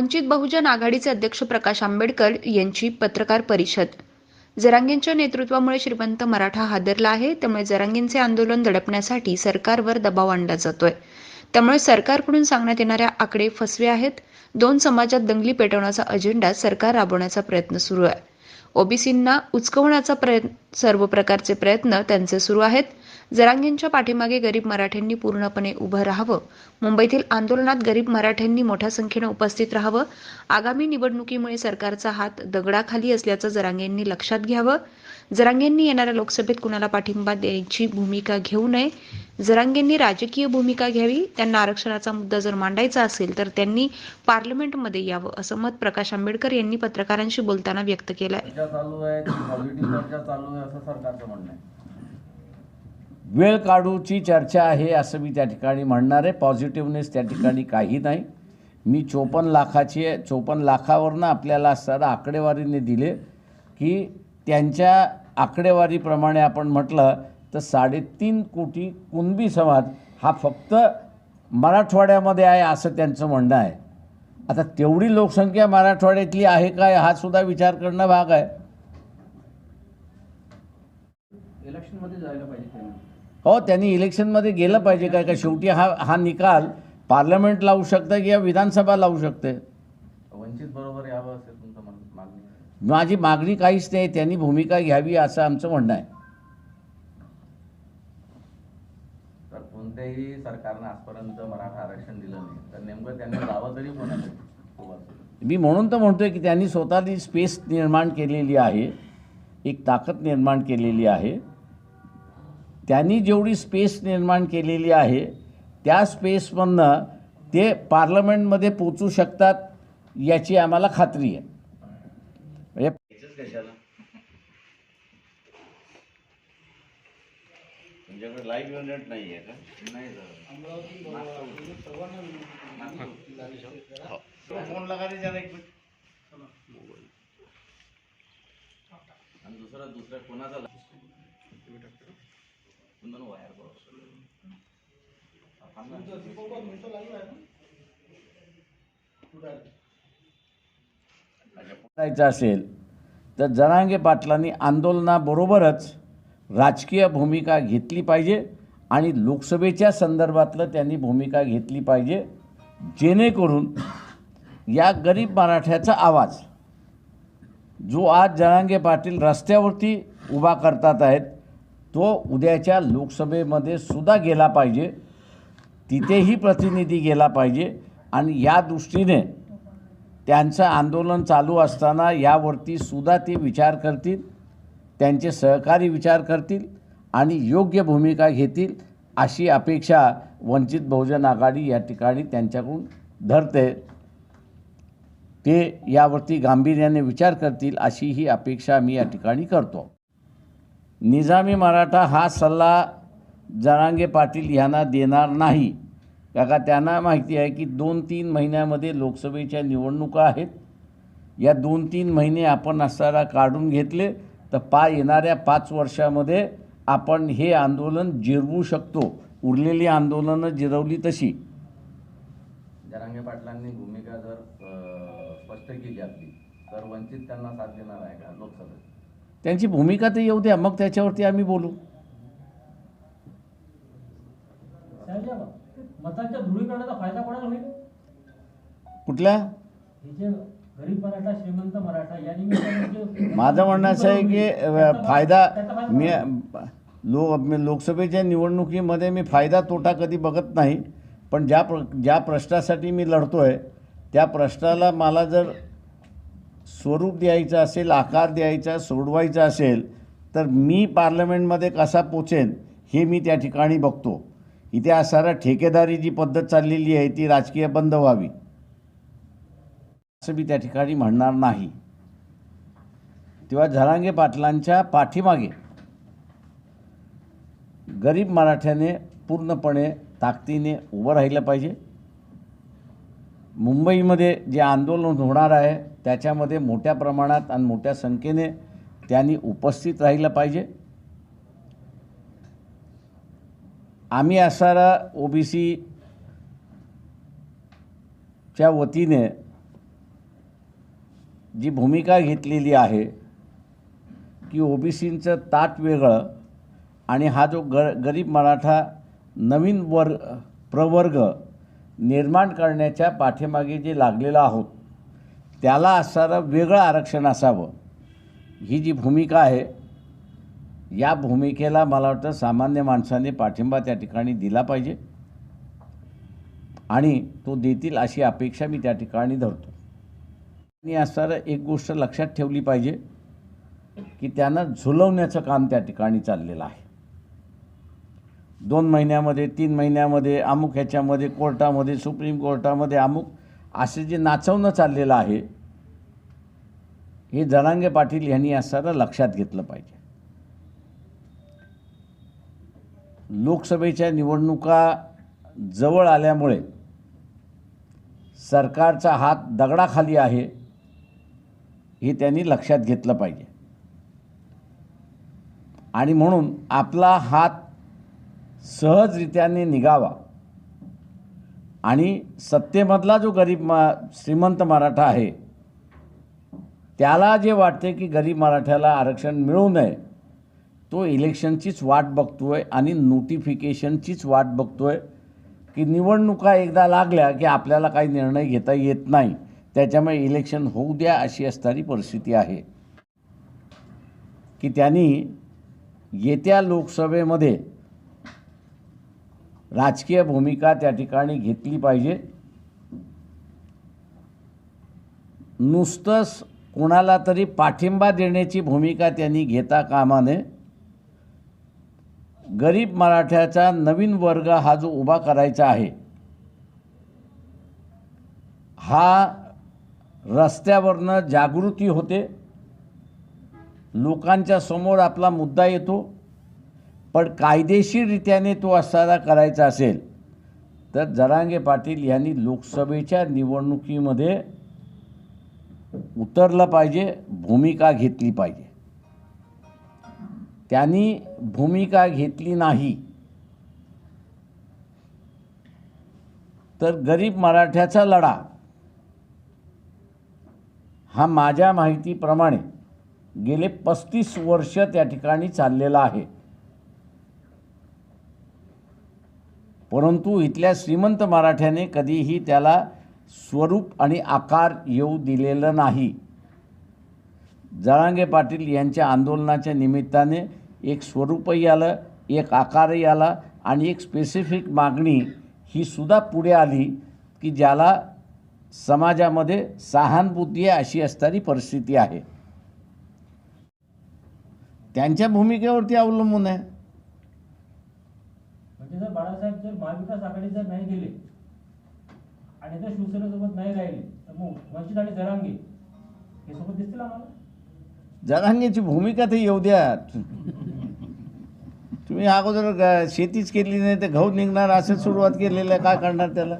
वंचित बहुजन आघाडीचे अध्यक्ष प्रकाश आंबेडकर यांची पत्रकार परिषद. जरांगेंच्या नेतृत्वामुळे श्रीमंत मराठा हादरला आहे त्यामुळे जरांगेंचे आंदोलन दडपण्यासाठी सरकारवर दबाव आणला जातोय. त्यामुळे सरकारकडून सांगण्यात येणाऱ्या आकडे फसवे आहेत. दोन समाजात दंगली पेटवण्याचा अजेंडा सरकार राबवण्याचा प्रयत्न सुरू आहे. ओबीसींना उचकवण्याचा प्रयत्न सर्व प्रकारचे प्रयत्न त्यांचे सुरू आहेत. जरांगेंच्या पाठीमागे गरीब मराठ्यांनी पूर्णपणे उभं राहावं. मुंबईतील आंदोलनात गरीब मराठ्यांनी मोठ्या संख्येनं उपस्थित राहावं. आगामी निवडणुकीमुळे सरकारचा हात दगडाखाली असल्याचं जरांगेंनी लक्षात घ्यावं. जरांगेंनी येणाऱ्या लोकसभेत कुणाला पाठिंबा द्यायची भूमिका घेऊ नये? जरांगेंनी राजकीय भूमिका घ्यावी? त्यांना आरक्षणाचा मुद्दा जर मांडायचा असेल तर त्यांनी पार्लमेंटमध्ये यावं असं मत प्रकाश आंबेडकर यांनी पत्रकारांशी बोलताना व्यक्त केलं वेळ काढूची चर्चा आहे असं मी त्या ठिकाणी म्हणणार आहे. पॉझिटिव्हनेस त्या ठिकाणी काही नाही. मी चोपन्न लाखाची चोपन्न लाखावरनं आपल्याला असताना आकडेवारीने दिले की त्यांच्या आकडेवारीप्रमाणे आपण म्हटलं तर साडेतीन कोटी कुणबी समाज हा फक्त मराठवाड्यामध्ये आहे असं त्यांचं म्हणणं आहे. आता तेवढी लोकसंख्या मराठवाड्यातली आहे काय हा सुद्धा विचार करणं भाग आहे. इलेक्शनमध्ये जायला पाहिजे हो त्यांनी इलेक्शनमध्ये गेलं पाहिजे काय का? शेवटी हा हा निकाल पार्लमेंट लावू शकतं किंवा विधानसभा लावू शकते? वंचित बरोबर यावं असेल तुमचं मागणी? माझी मागणी काहीच नाही त्यांनी भूमिका घ्यावी असं आमचं म्हणणं आहे. तर कोणत्याही सरकारनं आजपर्यंत मराठा आरक्षण दिलं नाही. तर नेमकं त्यांनी जावं तरी कोणाचं सोबत मी म्हणून तर म्हणतोय की त्यांनी स्वतःची स्पेस निर्माण केलेली आहे एक ताकद निर्माण केलेली आहे. त्यांनी जेवढी स्पेस निर्माण केलेली आहे त्या स्पेसमधनं ते पार्लमेंटमध्ये पोचू शकतात याची आम्हाला खात्री आहे. म्हणजे तुमच्याकडे लाईव्ह युनिट नाही आहे का नाही फोन लगा दे जरा एक मिनिट. आणि दुसरं दुसऱ्या कोणाचा करायचं असेल तर जरांगे पाटलांनी आंदोलनाबरोबरच राजकीय भूमिका घेतली पाहिजे आणि लोकसभेच्या संदर्भातलं त्यांनी भूमिका घेतली पाहिजे जेणेकरून या गरीब मराठ्याचा आवाज जो आज जरांगे पाटील रस्त्यावरती उभा करतात आहेत तो उद्याच्या लोकसभेमध्ये सुद्धा गेला पाहिजे. तिथेही प्रतिनिधी गेला पाहिजे. आणि या दृष्टीने त्यांचं आंदोलन चालू असताना यावरती सुद्धा ते विचार करतील त्यांचे सहकारी विचार करतील आणि योग्य भूमिका घेतील अशी अपेक्षा वंचित बहुजन आघाडी या ठिकाणी त्यांच्याकडून धरते. ते यावरती गांभीर्याने विचार करतील अशी ही अपेक्षा मी या ठिकाणी करतो. निजामी मराठा हा सल्ला जरांगे पाटील यांना देणार नाही. काका त्यांना माहिती आहे की दोन तीन महिन्यामध्ये लोकसभेच्या निवडणुका आहेत. या दोन तीन महिने आपण असताना काढून घेतले तर पा येणाऱ्या पाच वर्षामध्ये आपण हे आंदोलन जिरवू शकतो. उरलेली आंदोलनं जिरवली तशी. जरांगे पाटलांनी भूमिका जर स्पष्ट केली आपली तर वंचित त्यांना साथ देणार आहे का लोकसभेत? त्यांची भूमिका तर येऊ द्या मग त्याच्यावरती आम्ही बोलू. कुठल्या माझं म्हणणं असं आहे की फायदा मी लो लोकसभेच्या निवडणुकीमध्ये मी फायदा तोटा कधी बघत नाही पण ज्या प्र ज्या प्रश्नासाठी मी लढतो आहे त्या प्रश्नाला मला जर स्वरूप द्यायचं असेल आकार द्यायचा सोडवायचा असेल तर मी पार्लमेंटमध्ये कसा पोचेन हे मी त्या ठिकाणी बघतो. इथे असणारा ठेकेदारी जी पद्धत चाललेली आहे ती राजकीय बंद व्हावी. असं मी त्या ठिकाणी म्हणणार नाही. तेव्हा झरांगे पाटलांच्या पाठीमागे गरीब मराठ्याने पूर्णपणे ताकदीने उभं राहिलं पाहिजे. मुंबईमध्ये जे आंदोलन होणार आहे त्याच्यामध्ये मोठ्या प्रमाणात आणि मोठ्या संख्येने त्यांनी उपस्थित राहिलं पाहिजे. आम्ही असणारा ओ बी सीच्या वतीने जी भूमिका घेतलेली आहे की ओबीसींचं ताट वेगळं आणि हा जो ग गरीब मराठा नवीन वर्ग प्रवर्ग निर्माण करण्याच्या पाठीमागे जे लागलेलं आहोत त्याला असणारं वेगळं आरक्षण असावं. ही जी भूमिका आहे या भूमिकेला मला वाटतं सामान्य माणसाने पाठिंबा त्या ठिकाणी दिला पाहिजे आणि तो देतील अशी अपेक्षा मी त्या ठिकाणी धरतो. आणि असणारं एक गोष्ट लक्षात ठेवली पाहिजे की त्यांना झुलवण्याचं काम त्या ठिकाणी चाललेलं आहे. दोन महिन्यामध्ये तीन महिन्यामध्ये अमुक ह्याच्यामध्ये कोर्टामध्ये सुप्रीम कोर्टामध्ये अमुक असे जे नाचवणं चाललेलं आहे हे जरांगे पाटील यांनी असताना लक्षात घेतलं पाहिजे. लोकसभेच्या निवडणुका जवळ आल्यामुळे सरकारचा हात दगडाखाली आहे हे त्यांनी लक्षात घेतलं पाहिजे. आणि म्हणून आपला हात सहजरित्याने निघावा. आणि सत्तेमधला जो गरीब मा श्रीमंत मराठा आहे त्याला जे वाटते की गरीब मराठ्याला आरक्षण मिळू नये तो इलेक्शनचीच वाट बघतो आहे आणि नोटिफिकेशनचीच वाट बघतो आहे की निवडणुका एकदा लागल्या की आपल्याला काही निर्णय घेता येत नाही. त्याच्यामुळे इलेक्शन होऊ द्या अशी असणारी परिस्थिती आहे. की त्यांनी येत्या लोकसभेमध्ये राजकीय भूमिका त्या ठिकाणी घेतली पाहिजे. नुसतंच कोणाला तरी पाठिंबा देण्याची भूमिका त्यांनी घेता कामाने. गरीब मराठ्याचा नवीन वर्ग हा जो उभा करायचा आहे हा रस्त्यावरनं जागृती होते. लोकांच्या समोर आपला मुद्दा येतो. पण कायदेशीररित्याने तो असताना करायचा असेल तर जरांगे पाटील यांनी लोकसभेच्या निवडणुकीमध्ये उतरलं पाहिजे भूमिका घेतली पाहिजे. त्यांनी भूमिका घेतली नाही. तर गरीब मराठ्याचा लढा हा माझ्या माहितीप्रमाणे गेले पस्तीस वर्ष त्या ठिकाणी चाललेला आहे. परंतु इथल्या श्रीमंत मराठ्याने कधीही त्याला स्वरूप आणि आकार येऊ दिलेलं नाही. जळांगे पाटील यांच्या आंदोलनाच्या निमित्ताने एक स्वरूपही आलं एक आकारही आला आणि एक स्पेसिफिक मागणी ही सुद्धा पुढे आली की ज्याला समाजामध्ये सहानुभूती आहे अशी असणारी परिस्थिती आहे. त्यांच्या भूमिकेवरती अवलंबून आहे. म्हणजे जर बाळासाहेब जर महाविकास आघाडी जर नाही गेले आणि जर शिवसेनेसोबत नाही राहिले तर मग वंचित आणि जरांगे हे सोबत दिसतील आम्हाला? जरांगेची भूमिका ते येऊ द्या. तुम्ही अगोदर शेतीच केली नाही तर गहू निघणार असं सुरुवात केलेलं आहे. काय करणार त्याला?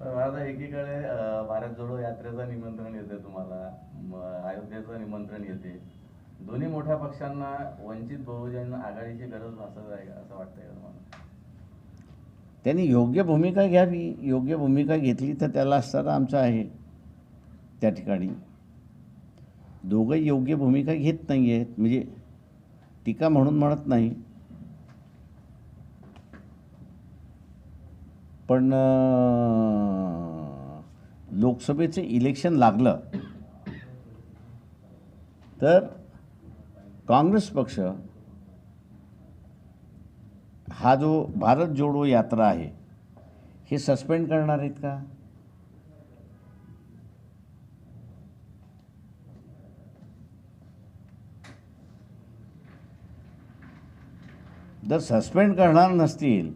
आता एकीकडे भारत जोडो यात्रेचं निमंत्रण येते तुम्हाला. अयोध्येचं निमंत्रण येते दोन्ही मोठ्या पक्षांना वंचित बहुजन आघाडीची गरज भासत आहे असं वाटतंय तुम्हाला? त्यांनी योग्य भूमिका घ्यावी योग्य भूमिका घेतली तर त्याला असताना आमचं आहे त्या ठिकाणी. दोघंही योग्य भूमिका घेत नाही आहेत म्हणजे टीका म्हणून म्हणत नाही. पण लोकसभेचं इलेक्शन लागलं तर काँग्रेस पक्ष हा जो भारत जोडो यात्रा आहे हे सस्पेंड करणार आहेत का? जर सस्पेंड करणार नसतील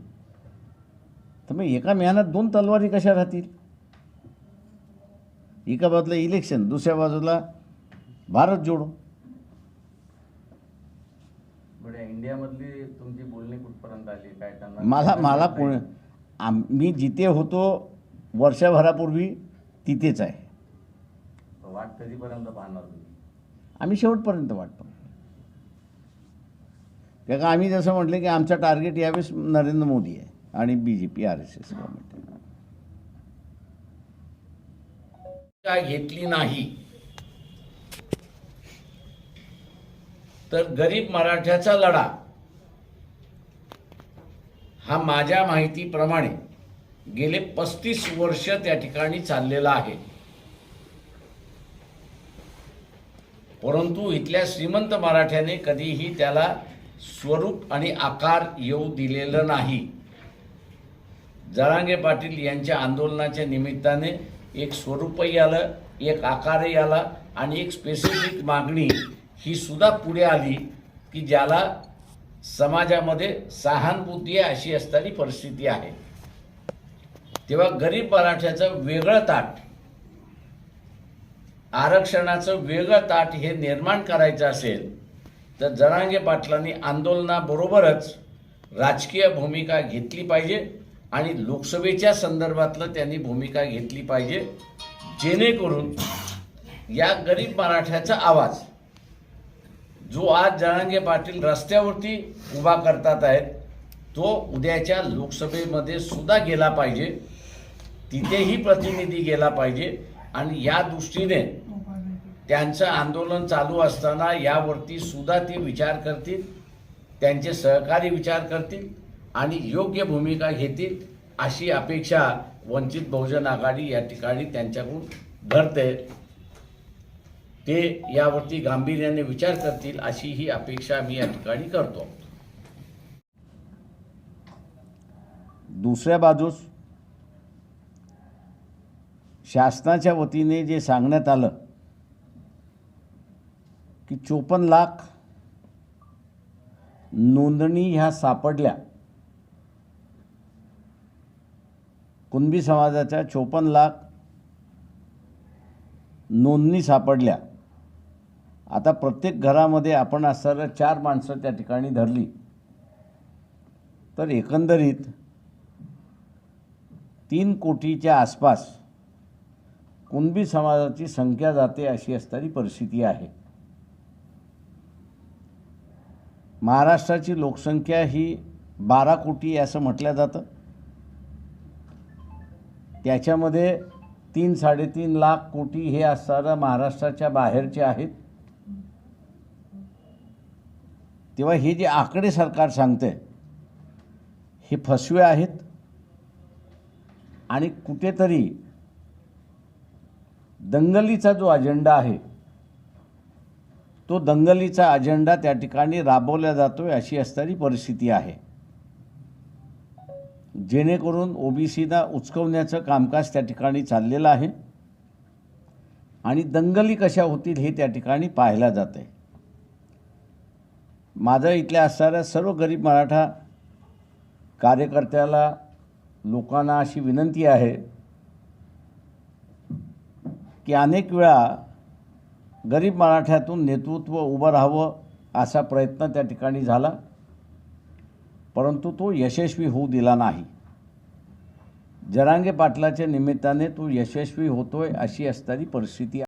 तर मग एका मेहनत दोन तलवारी कशा राहतील? एका बाजूला इलेक्शन दुसऱ्या बाजूला भारत जोडो बरं या इंडियामधली तुमची बोलणी कुठपर्यंत आली काय त्यांना मला मला पुणे आम मी जिथे होतो वर्षभरापूर्वी तिथेच आहे. वाट कधीपर्यंत पाहणार तुम्ही? आम्ही शेवटपर्यंत वाट पाहू. त्या का आम्ही जसं म्हटलं की आमचं टार्गेट यावेळेस नरेंद्र मोदी आहे आणि B J P R S S government घेतली नाही. तर गरीब मराठ्याचा लढा. हा माझ्या माहितीप्रमाणे गेले पस्तीस वर्ष त्या ठिकाणी चाललेला आहे. परंतु इथल्या श्रीमंत मराठ्याने कधीही त्याला स्वरूप आणि आकार येऊ दिलेलं नाही. जरांगे पाटील यांच्या आंदोलनाच्या निमित्ताने एक स्वरूपही आलं एक आकारही आला आणि एक स्पेसिफिक मागणी ही सुद्धा पुढे आली की ज्याला समाजामध्ये सहानुभूती अशी असणारी परिस्थिती आहे. तेव्हा गरीब मराठ्याचं वेगळं ताट आरक्षणाचं वेगळं ताट हे निर्माण करायचं असेल तर जरांगे पाटलांनी आंदोलनाबरोबरच राजकीय भूमिका घेतली पाहिजे आणि लोकसभेच्या संदर्भातलं त्यांनी भूमिका घेतली पाहिजे जेणेकरून या गरीब मराठ्याचा आवाज जो आज जरांगे पाटील रस्त्यावरती उभा करतात आहेत तो उद्याच्या लोकसभेमध्ये सुद्धा गेला पाहिजे. तिथेही प्रतिनिधी गेला पाहिजे. आणि या दृष्टीने त्यांचं आंदोलन चालू असताना यावरती सुद्धा ते विचार करतील त्यांचे सहकारी विचार करतील आणि योग्य भूमिका घेतील अशी अपेक्षा वंचित बहुजन आघाडी या ठिकाणी त्यांच्याकडून धरते. ते यावरती गांभीर्याने विचार करतील अशी ही अपेक्षा मी या ठिकाणी करतो. दुसऱ्या बाजूस शासनाच्या वतीने जे सांगण्यात आलं की चोपन्न लाख नोंदणी ह्या सापडल्या. कुणबी समाजाच्या चोपन्न लाख नोंदणी सापडल्या. आता प्रत्येक घरामध्ये आपण असणाऱ्या चार माणसं त्या ठिकाणी धरली तर एकंदरीत तीन कोटीच्या आसपास कुणबी समाजाची संख्या जाते अशी असणारी परिस्थिती आहे. महाराष्ट्राची लोकसंख्या ही बारा कोटी असं म्हटलं जातं. त्याच्यामध्ये तीन साडेतीन लाख कोटी हे असणारं महाराष्ट्राच्या बाहेरचे आहेत. तेव्हा हे जे आकडे सरकार सांगते हे फसवे आहेत. आणि कुठेतरी दंगलीचा जो अजेंडा आहे तो दंगलीचा अजेंडा त्या ठिकाणी राबवला जातोय अशी असणारी परिस्थिती आहे. जेणेकरून ओबीसीना उचकवण्याचं कामकाज त्या ठिकाणी चाललेलं आहे. आणि दंगली कशा होतील हे त्या ठिकाणी पाहायला आहे माझं इथल्या असणाऱ्या सर्व गरीब मराठा कार्यकर्त्याला लोकांना अशी विनंती आहे की अनेक वेळा गरीब मराठ्यातून नेतृत्व उभं राहावं असा प्रयत्न त्या ठिकाणी झाला परंतु तो यशस्वी होऊ दिला नाही. जरांगे पाटलाच्या निमित्ताने तो यशस्वी होतोय अशी असणारी परिस्थिती